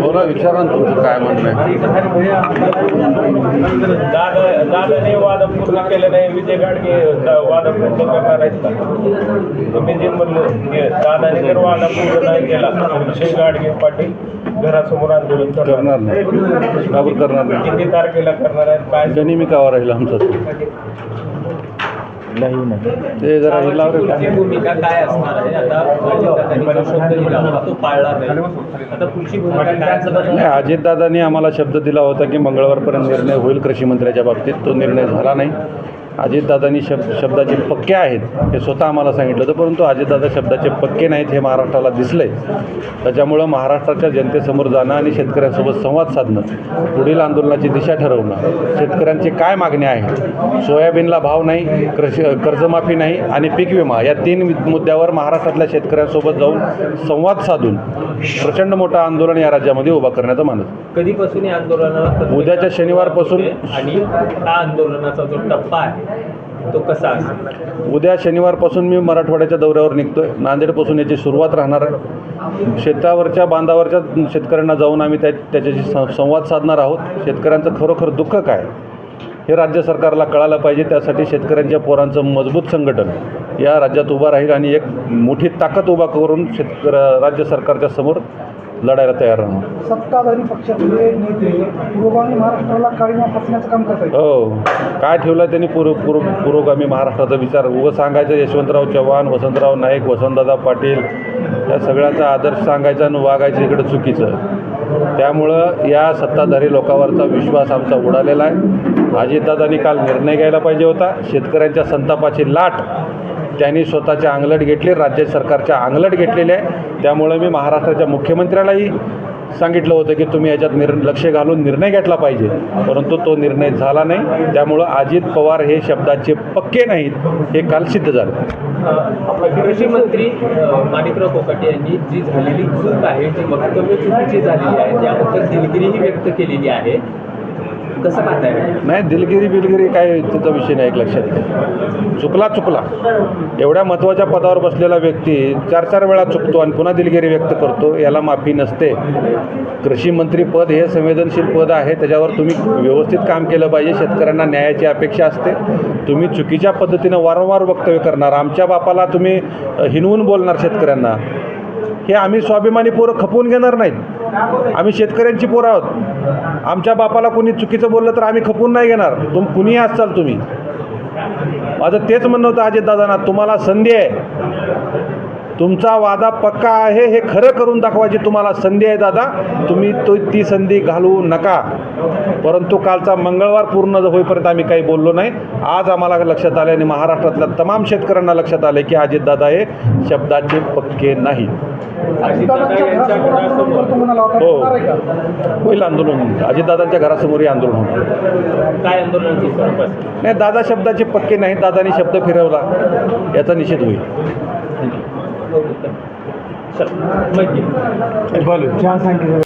बोला विचारा तुमचं काय म्हणणं दादाने वाद पूर्ण केले नाही. विजय गाडगे वाद पूर्ण करणार आहेत तुम्ही जे म्हणलं दादाने जर वाद पूर्ण नाही केला. विजय गाडगे पाटील घरासमोर आंदोलन करणार नाही. करणार नाही. किती तारखेला करणार आहेत काय त्यांनी मी कावा राहील आमचं ते जरा हे. पुढची भूमिका काय असणार आहे? आता अजितदादांनी जो शब्द दिला होता तो पाळणार नाही. आता पुढची भूमिका काय असणार आहे? नाही अजितदादांनी आम्हाला शब्द दिला होता की मंगळवारपर्यंत निर्णय होईल कृषी मंत्र्याच्या बाबतीत. तो निर्णय झाला नाही. अजितदादांनी शब्द शब्दाचे पक्के आहेत हे स्वतः आम्हाला सांगितलं होतं परंतु अजितदादा शब्दाचे पक्के नाहीत हे महाराष्ट्राला दिसलंय त्याच्यामुळं महाराष्ट्राच्या जनतेसमोर जाणं आणि शेतकऱ्यांसोबत संवाद साधणं पुढील आंदोलनाची दिशा ठरवणं शेतकऱ्यांची काय मागण्या आहेत सोयाबीनला भाव नाही कृषी कर्जमाफी नाही आणि पीक विमा या तीन मुद्द्यावर महाराष्ट्रातल्या शेतकऱ्यांसोबत जाऊन संवाद साधून प्रचंड मोठं आंदोलन या राज्यामध्ये उभा करण्याचं मानस कधीपासून या आंदोलनाला उद्याच्या शनिवारपासून- आणि हा आंदोलनाचा जो टप्पा आहे तो कसा असेल? उद्या शनिवारपासून मी मराठवाड्याच्या दौऱ्यावर निघतोय. नांदेडपासून याची सुरुवात राहणार आहे. शेतावरच्या बांधावरच्या शेतकऱ्यांना जाऊन आम्ही त्या त्याच्याशी सं- संवाद साधणार आहोत. शेतकऱ्यांचं खरोखर दुःख काय? हे राज्य सरकारला कळायला पाहिजे. त्यासाठी शेतकऱ्यांच्या पोरांचं मजबूत संघटन या राज्यात उभं राहील आणि एक मोठी ताकद उभा करून शेतकर राज्य सरकारच्या समोर लढायला तयार राहणार. सत्ताधारी पक्षातले नेते पूर्वगामी महाराष्ट्राला काळीमा फासण्याचं काम करत आहेत हो. काय ठेवलं त्यांनी पूर्व पूर्व पुरोगामी महाराष्ट्राचा विचार? उगं सांगायचं यशवंतराव चव्हाण वसंतराव नाईक वसंतदादा पाटील या सगळ्याचा आदर्श सांगायचा आणि वागायचं इकडं चुकीचं. त्यामुळं या सत्ताधारी लोकांवरचा विश्वास आमचा उडालेला आहे. अजितदादांनी काल निर्णय घ्यायला पाहिजे होता. शेतकऱ्यांच्या संतापाची लाट त्यांनी स्वतःच्या अंगलट घेतली राज्य सरकारच्या अंगलट घेतलेले आहे. त्यामुळे मी महाराष्ट्राच्या मुख्यमंत्र्यालाही सांगितलं होतं की तुम्ही याच्यात निर लक्ष घालून निर्णय घेतला पाहिजे. परंतु तो निर्णय झाला नाही. त्यामुळं अजित पवार हे शब्दाचे पक्के नाहीत. हे काल सिद्ध झालं. कृषी मंत्री माणिकराव कोकाटे यांनी जी झालेली चूक आहे जी वक्तव्य चुकीची झालेली आहे त्याबद्दल दिलगिरीही व्यक्त केलेली आहे. कसं पाहताय? नाही दिलगिरी बिलगिरी काय त्याचा विषय नाही एक लक्षात घ्या. चुकला चुकला. एवढ्या महत्त्वाच्या पदावर बसलेला व्यक्ती चार चार वेळा चुकतो आणि पुन्हा दिलगिरी व्यक्त करतो याला माफी नसते. कृषी मंत्री पद हे संवेदनशील पद आहे त्याच्यावर तुम्ही व्यवस्थित काम केलं पाहिजे शेतकऱ्यांना न्यायाची अपेक्षा असते. तुम्ही चुकीच्या पद्धतीनं वारंवार वक्तव्य करणार आमच्या बापाला तुम्ही हिनवून बोलणार शेतकऱ्यांना. हे आम्ही स्वाभिमानी पोरं खपवून घेणार नाहीत. आम्ही शेतकऱ्यांची पोरं आहोत. आमच्या बापाला कोणी चुकीचं बोललं तर आम्ही खपून नाही घेणार. तुम कुणीही असाल तुम्ही. माझं तेच म्हणणं होतं अजितदादांना तुम्हाला संधी आहे. तुमचा वादा पक्का आहे हे खरं करून दाखवायची तुम्हाला संधी आहे दादा. तुम्ही तो ती संधी घालवू नका. परंतु कालचा मंगळवार पूर्ण होईपर्यंत आम्ही काही बोललो नाही. आज आम्हाला लक्षात आले आणि महाराष्ट्रातल्या तमाम शेतकऱ्यांना लक्षात आले की अजितदादा हे शब्दाचे पक्के नाही. आंदोलन हो. होईल आंदोलन. अजितदादांच्या घरासमोरही आंदोलन होणार. काय आंदोलनाची स्वरूप असेल नाही दादा शब्दाचे पक्के नाही. दादानी शब्द फिरवला. याचा निषेध होईल. चल माहिती. चहा सांगितलं.